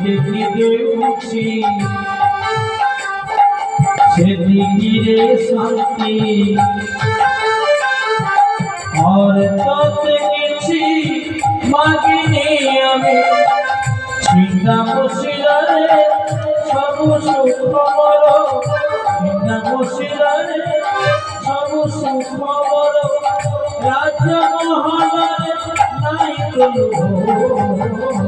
গীতে উঠছি সেদিকে শান্তি আর তোতে কিছু মাগিনি আমি চিন্তা বসিলারে সবু সুখ মর চিন্তা বসিলারে রাজ্য মহানারে নাই তোলো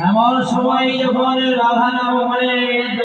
এমন সময় যখন রাধা নাম মানে